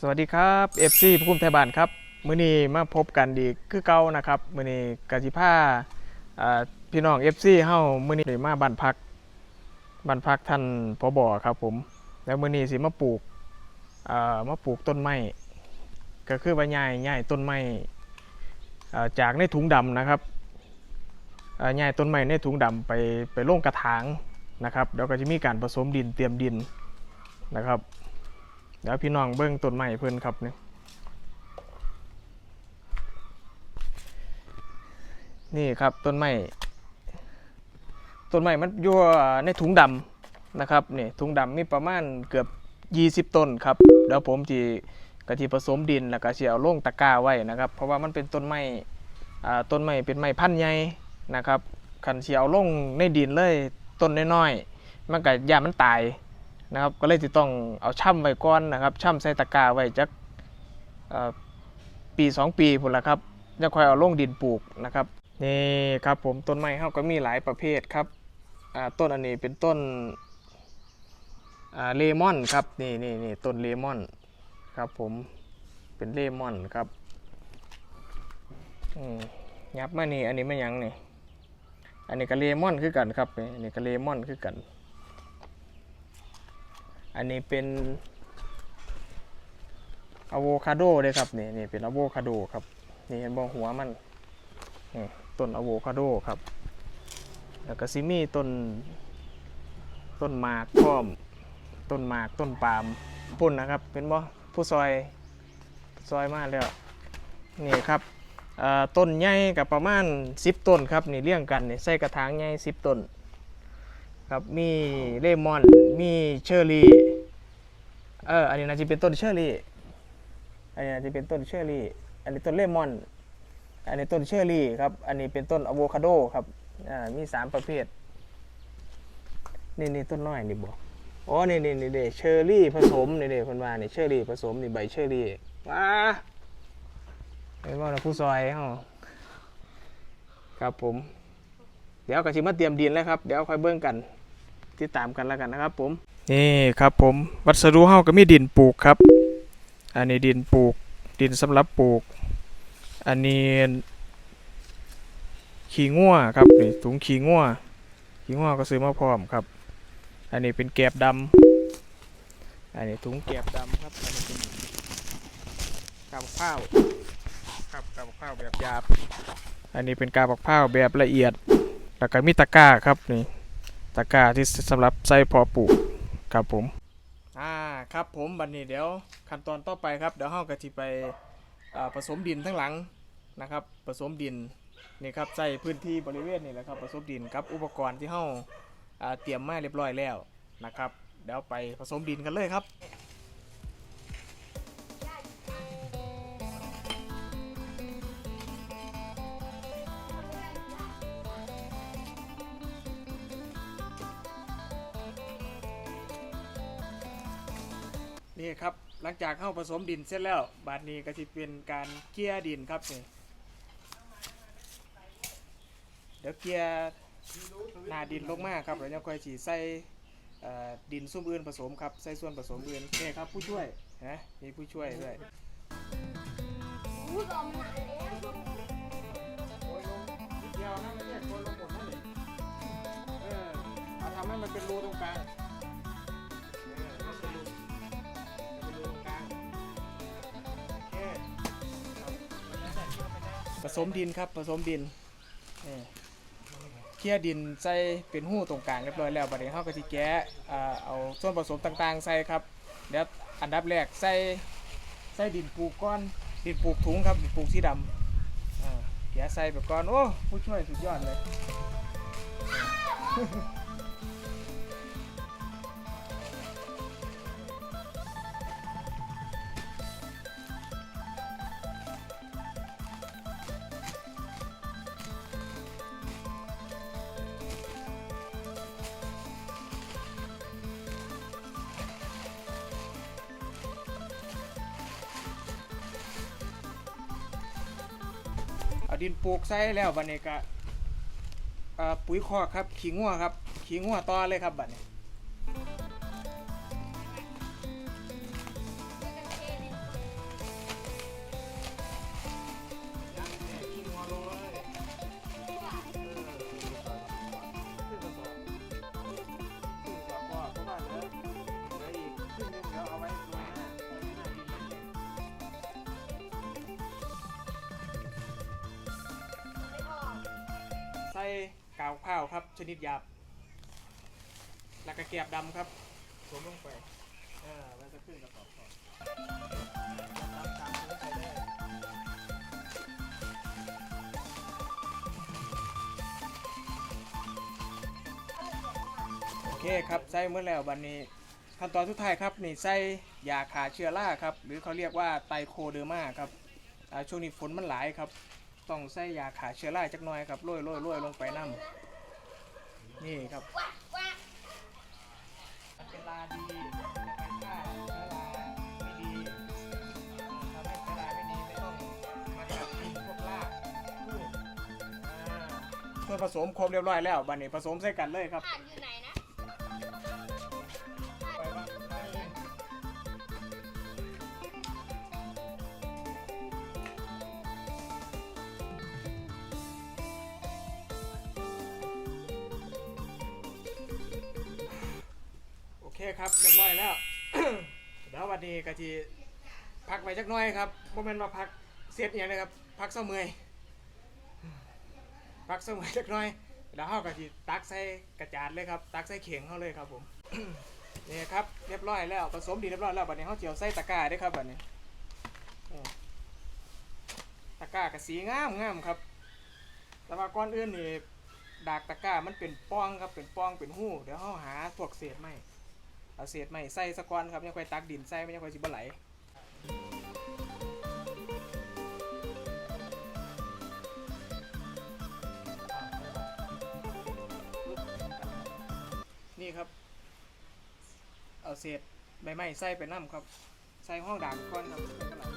สวัสดีครับ FC ภูมิไทยบ้านครับมื้อนี้มาพบกันดีคือเก่านะครับมื้อนี้กสิพาอ่าพี่น้อง FC เฮามื้อนี้ได้มาบ้านพักบ้านพักท่านผบครับผม แล้วมื้อนี้สิมาปลูกมาปลูกต้นไม้ก็คือว่าย้ายย้ายต้นไม้จากในถุงดำนะครับอ่าย้ายต้นไม้ในถุงดำไปไปลงกระถางนะครับเดี๋ยวก็จะมีการผสมดินเตรียมดินนะครับ เดี๋ยวพี่น้องเบิ้งต้นไม้เพิ่นครับเนี่ยนี่ครับต้นไม้ต้นไม้มันอยู่ในถุงดำนะครับนี่ถุงดำมีประมาณเกือบ 20 ต้นครับเดี๋ยวผมจีกะทิผสมดินแล้วก็สิเอาลงตะกร้าไว้นะครับ เพราะว่ามันเป็นต้นไม้ต้นไม้เป็นไม้พันธุ์ใหญ่นะครับคันสิเอาลงในดินเลยต้นน้อยๆมันก็ย่ามันตาย นะครับก็เลยจะต้องเอาช่ำไว้ก่อนนะครับช่ำใส่ตะกร้าไว้จักปีสองปีพุ่นละครับจะค่อยเอาลงดินปลูกนะครับนี่ครับผมต้นไม้เขาก็มีหลายประเภทครับต้นอันนี้เป็นต้นเลมอนครับนี่นี่นี่ต้นเลมอนครับผมเป็นเลมอนครับยับมานี่อันนี้มันยังนี่อันนี้ก็เลมอนคือกันครับนี่อันนี้ก็เลมอนคือกัน อันนี้เป็นอะโวคาโดเลยครับนี่นี่เป็นอะโวคาโดครับนี่เห็นบ่หัวมันต้นอะโวคาโดครับ แล้วก็ซิมีต้นต้นมากพร้อมต้นมากต้นปาล์มปุ่นนะครับเป็นบ่ผู้ซอยซอยมากแล้วนี่ครับต้นใหญ่กับประมาณ 10 ต้นครับนี่เรียงกันนี่ใส่กระถางใหญ่10 ต้นครับมีเลมอนมีเชอร์รี่ เอออันนี้น่าจะเป็นต้นเชอร์รี่ อันนี้น่าจะเป็นต้นเชอร์รี่ อันนี้ต้นเลมอน อันนี้ต้นเชอร์รี่ครับ อันนี้เป็นต้นอะโวคาโดครับ อ่า มีสามประเภท นี่นี่ต้นน้อยนี่บอกอ๋อ นี่นี่นี่เดเชอร์รี่ผสมนี่เดคนว่านี่เชอร์รี่ผสมนี่ใบเชอร์รี่ว้าเป็นว่าเราผู้ซอยเฮาครับผม เดี๋ยวกระชิมาเตรียมดินแล้วครับ เดี๋ยวค่อยเบิ่งกัน ติดตามกันแล้วกันนะครับผม นี่ครับผมวัสดุเฮาก็มีดินปลูกครับ อันนี้ดินปลูกดินสำหรับปลูก อันนี้ขี้งัวครับนี่ถุงขี้งัวขี้งัวก็ซื้อมาพร้อมครับ อันนี้เป็นแกบดำอันนี้ถุงแกบดำครับอันนี้เป็นกาบข้าวครับกาบข้าวแบบหยาบ อันนี้เป็นกาบข้าวแบบละเอียด แล้วก็มีตะกร้าครับนี่ตะกร้าที่สำหรับใส่พอปลูก ครับผม อ่าครับผมบัดนนี้เดี๋ยวขั้นตอนต่อไปครับเดี๋ยวเฮากะทิไปผสมดินทั้งหลังนะครับ ผสมดินนี่ครับใส่พื้นที่บริเวณนี่แหละครับผสมดินครับอุปกรณ์ที่เฮาอ่าเตรียมมาเรียบร้อยแล้วนะครับเดี๋ยวไปผสมดินกันเลยครับ นี่ครับหลังจากเข้าผสมดินเสร็จแล้ว บาดนี้ก็จะเป็นการเกลี่ยดินครับนี่เดี๋ยวเกลี่ยหน้าดินลงมากครับแล้วจะค่อยฉีใส่ดินซุ่มอื่นผสมครับใส่ส่วนผสมอื่นนี่ครับผู้ช่วยนะมีผู้ช่วยด้วยพูดออกมาแล้วโอ้ยลงนิดเดียวนะไม่ใช่คนลงหมดนั่นเลยเออเอาทำให้มันเป็นรูตรงกลาง ผสมดินครับผสมดินเคลียดินใส่เป็นหู้ตรงกลางเรียบร้อยแล้วบัดนี้เราก็สิแกะอ่าเอาส่วนผสมต่างๆ ใส่ครับเดี๋ยวอันดับแรกใส่ใส่ดินปูก้อน ดินปูกถุงครับดินปูกสีดำอ่าเกียใส่ไปก่อนโอ้ผู้ช่วยสุดยอดเลย เอาดินปลูกใส่แล้วบัดนี้ก็ปุ๋ยคอกครับ ขี้งัวครับ ขี้งัวต่อเลยครับบัดนี้าวข้าวครับ ชนิดหยาบ แล้วก็แกบดำครับสวมลงไปเออมันจะขึ้นกระสอบก่อนตามตามที่ใส่ได้โอเคครับใส่เมื่อแล้ววันนี้ ขั้นตอนสุดท้ายครับนี่ใส่ยาฆ่าเชื้อราครับ หรือเขาเรียกว่าไตโคเดอร์มาครับอ่าช่วงนี้ฝนมันหลายครับ ต้องใส่ยาฆ่าเชื้อราจักหน่อยครับโรยโรยโรยลงไปน้ำนี่ครับว้าว้ามันเป็นลาดีการฆ่าเชื้อราไม่ดีทำให้เชื้อราไม่ดีไม่ต้องมากัดกินพวกรากพืชส่วนผสมครบเรียบร้อยแล้วบัดนี้ผสมใส่กันเลยครับผ่านอยู่ไหน คครับเรียบร้อยแล้ว เดี๋ยววันนี้กะทีพักไว้จักหน้อยครับโมเมนต์มาพักเซตอย่างนะครับ พักเสมือยพักเสมือยจักหน้อยแล้วเขากะทีตักใส่กระจาดเลยครับ ตักใส่เข่งเขาเลยครับผมนี่ครับเรียบร้อยแล้วผสมดีเรียบร้อยแล้วบัดนี้เขาเจียวใส่ตะกร้าได้ครับบัดนี้ตะกร้ากับสีงามงามครับ แต่ว่าก้อนอื่นนี่ดากตะกร้ามันเป็นป้องครับเป็นป้องเป็นหู้เดี๋ยวเขาหาพวกเศษไม้ เอาเศษไม้ใส่สะก้อนครับยังค่อยตักดินใส่ไม่ยังค่อยสิบไหลนี่ครับ เอาเศษใบไม้ใส่ไปน้ำครับ ใส่ห้องด่างก้อนครับ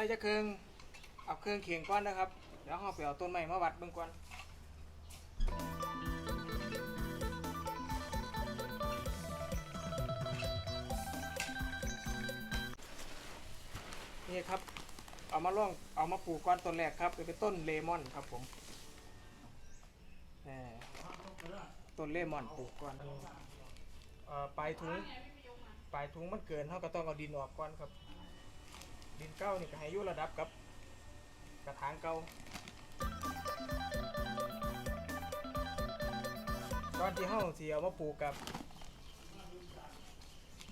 ส่จะเครื่องเอาเครื่องเคียงก้อนนะครับ เดี๋ยวเราไปเอาต้นไม้มาวัดเบื้องก่อนนี่ครับ เอามาล่องเอามาปลูกก้อนต้นแรกครับเป็นต้นเลมอนครับผมต้นเลมอนปลูกก่อนปลายถุงปลายถุงมันเกินเขาก็ต้องเอาดินออกก่อนครับ ดินเก้านี่ก็ให้อยู่ระดับกับกระถางเก่าก่อนที่เฮาสิเอามาปลูกกับ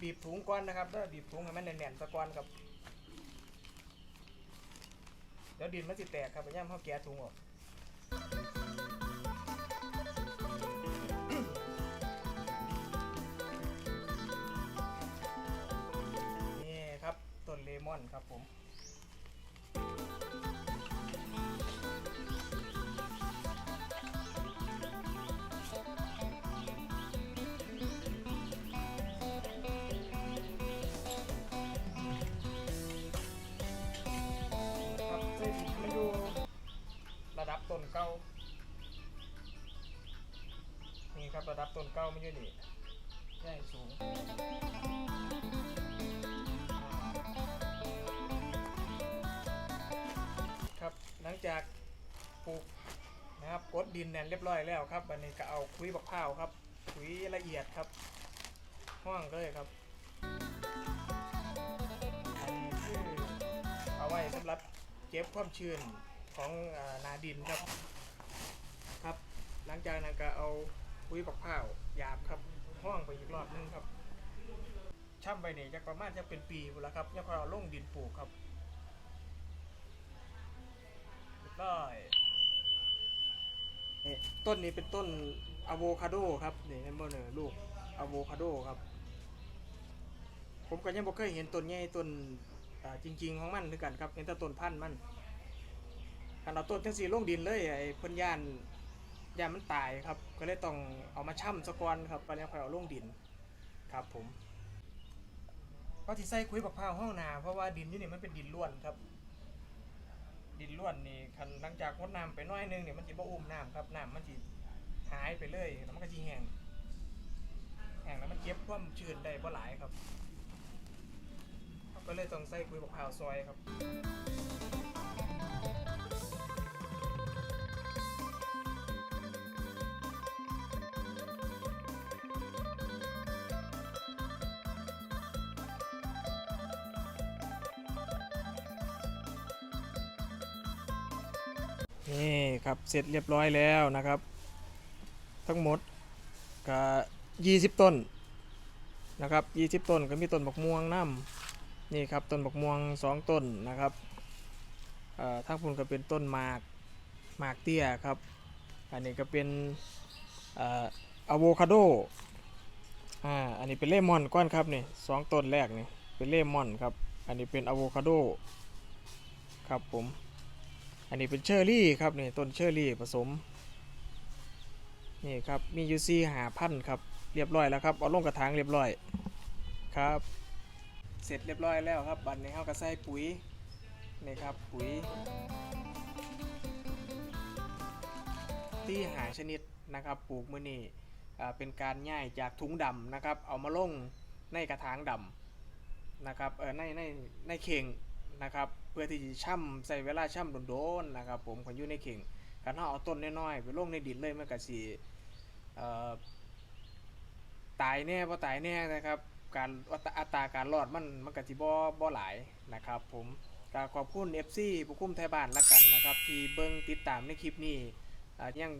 บีบถุงก้อนนะครับแล้วบีบถุงให้มันแน่นๆตะก้อนกับเดี๋ยวดินมันสิแตกครับพยายามเฮาแกะถุงออก มอนครับผมครับเส้นมันอยู่ระดับต้นเก้านี่ครับระดับต้นเก้าไมันอยู่นี่ใช่สูง จากปลูกนะครับกดดินแน่นเรียบร้อยแล้วครับอันนี้ก็เอาคุยบักพร้าวครับคุยละเอียดครับห้องเลยครับอันนี้คือเอาไว้สำหรับเก็บความชื้นของอนาดินครับครับ หลังจากนั้นก็เอาคุยบักพร้าวหยาบครับห้องไปอีกรอบนึงครับช่ำไปเนี่ยจะประมาณจะเป็นปีหมดแล้วครับยังพอเอาลงดินปลูกครับ ได้นี่ต้นนี้เป็นต้นอะโวคาโดครับนี่เห็นบ่เนี่ยลูกอะโวคาโดครับ ผมก็ยังบ่เคยเห็นต้นใหญ่ต้นอ่าจริง ๆ ของมันคือกันครับเห็นแต่ต้นพันธุ์มันคันเอาต้นจังสีลงดินเลยไอ้เพิ่นย่านย่านมันตายครับ ก็เลยต้องเอามาช่ำซะกอนครับแล้วค่อยเอาลงดินครับผมก็ที่ใส่คุยบักพร้าวห้องนาเพราะว่าดินอยู่นี่มันเป็นดินล้วนครับ ดินล้วนนี่คันหลังจากงดน้ำไปน้อยนึงเนี่ยมันจะบ่อุ้มน้ำครับน้ำมันจะหายไปเลยแล้วมันก็จะแห้งแห้งแล้วมันเก็บความชื้นได้บ่หลายครับ ก็เลยต้องใส่ปุ๋ยบกพร้าวซอยครับ นี่ครับเสร็จเรียบร้อยแล้วนะครับ ทั้งหมดก็20ต้นนะครับ20ต้นก็มีต้นบักม่วงน้ำนี่ครับต้นบักม่วง2ต้นนะครับเอ่อทั้งพุ่นก็เป็นต้นหมากหมากเตี้ยครับ อันนี้ก็เป็นเอ่ออะโวคาโดอ่าอันนี้เป็นเลมอนก้อนครับนี่สองต้นแรกนี่เป็นเลมอนครับ อันนี้เป็นอะโวคาโดครับผม อันนี้เป็นเชอร์รี่ครับนี่ต้นเชอร์รี่ผสมนี่ครับมียูซีหาพันครับเรียบร้อยแล้วครับเอาลงกระถางเรียบร้อยครับ เสร็จเรียบร้อยแล้วครับบัดนี้เขาก็ใส่ปุ๋ยนี่ครับปุ๋ยที่หาชนิดนะครับปลูกมือนี่เป็นการย่ายจากถุงดำนะครับ เอามาลงในกระถางดำนะครับเออในในในเข่ง นะครับเพื่อที่จะช่ำใส่เวลาช่ำโดนๆนะครับผมคนอยู่ในเข่งการเอาเอต้นน้อยๆไปลงในดินเลยมันก็สีตายแน่พอตายแน่นะครับการอัตราาการรอดมันมันก็สิบ่บ่หลายนะครับ ผมก็ขอบคุณ FC ผู้คุ้มไทยบ้านละกันนะครับที่เบิ่งติดตามในคลิปนี้ยัง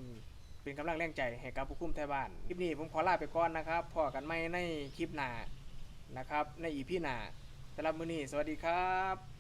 เป็นกำลังแรงใจให้กับผู้คุมไทยบ้านคลิปนี้ผมขอลาไปก่อนนะครับพอกันไม่ในคลิปหน้านะครับในอีพีหน้าสำหรับมื้อนี้สวัสดีครับ